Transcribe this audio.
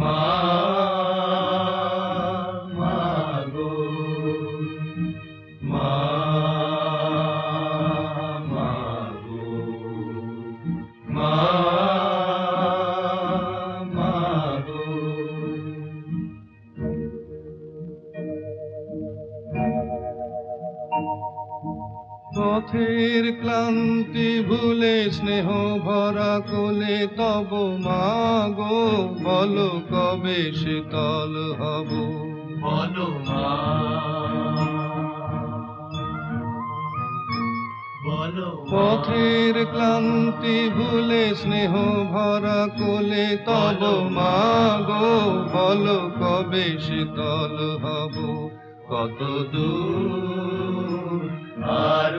Ma. পথের ক্লান্তি ভুলে স্নেহ ভরা কোলে তব মাগো বলো কবে শীতল হব? বলো মা। পথের ক্লান্তি ভুলে স্নেহ ভরা কোলে তব মাগো বলো কবে শীতল হব? কত দূর